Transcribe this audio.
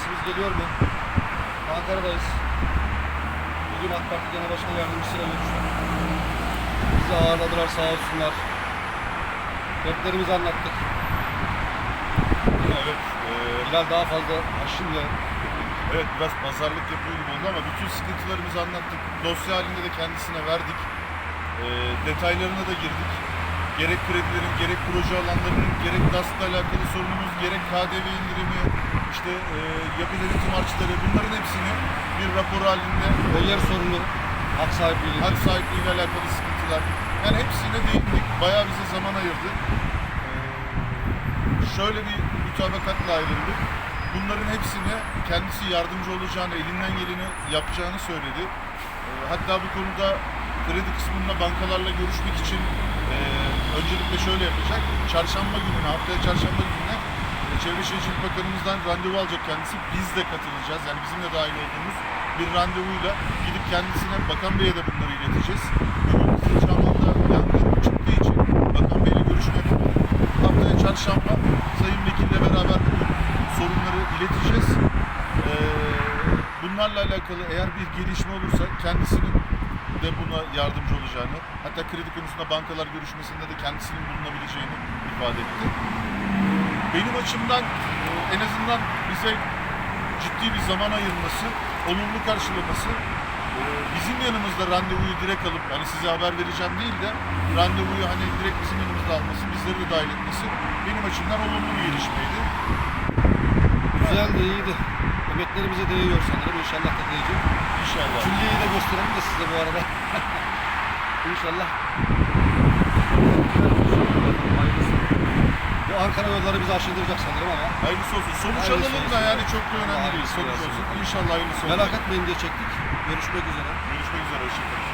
Sesimiz geliyor mu? Ankara'dayız. Bugün AK Parti Genel Başkan Yardımcısıyla görüştük. Bizi ağırladılar sağ olsunlar. Dertlerimizi anlattık. Evet, e, Bilal daha fazla aşındı. evet biraz pazarlık yapıyor gibi oldu ama bütün sıkıntılarımızı anlattık. Dosya halinde de kendisine verdik. E, detaylarına da girdik. Gerek kredilerin, gerek proje alanlarının, gerek DAS'la alakalı sorunumuz, gerek KDV indirimi, işte e, yapı denetim harçları bunların hepsini bir rapor halinde Ve yer sorunu, hak sahipliği. hak sahipliğiyle alakalı sıkıntılar. Yani hepsine değindik. Bayağı bize zaman ayırdı. Ee, şöyle bir mütabakatla ayrıldık. Bunların hepsine kendisi yardımcı olacağını, elinden geleni yapacağını söyledi. Ee, hatta bu konuda kredi kısmında bankalarla görüşmek için e, öncelikle şöyle yapacak. Çarşamba gününe, haftaya çarşamba gününe e, Çevre Şehircilik Bakanımızdan randevu alacak kendisi. Biz de katılacağız. Yani bizim de dahil olduğumuz bir randevuyla gidip kendisine Bakan Bey'e de bunları ileteceğiz. Bugün Kızılcahamam'da yangın çıktığı için Bakan Bey'le görüşme yapıp haftaya çarşamba Sayın Vekil'le beraber sorunları ileteceğiz. Ee, bunlarla alakalı eğer bir gelişme olursa kendisinin de buna yardımcı olacağını, hatta kredi konusunda bankalar görüşmesinde de kendisinin bulunabileceğini ifade etti. Benim açımdan e, en azından bize ciddi bir zaman ayırması, olumlu karşılaması, e, bizim yanımızda randevuyu direkt alıp hani size haber vereceğim değil de randevuyu hani direkt bizim yanımızda alması, bizleri de dahil etmesi benim açımdan olumlu bir gelişmeydi. Güzeldi, iyiydi. Emeklerimize değiyor sanırım. İnşallah da değecek. İnşallah. Külliyeyi de gösterelim de size bu arada. İnşallah. Hayırlısı. Bu Ankara yolları bizi aşındıracak sanırım ama. Hayırlısı olsun. Sonuç Hayırlısı alalım da olsun. yani çok da önemli değil. Sonuç olsun. olsun. İnşallah hayırlısı olsun. Merak etmeyin diye çektik. Görüşmek üzere. Görüşmek üzere. Hoşçakalın.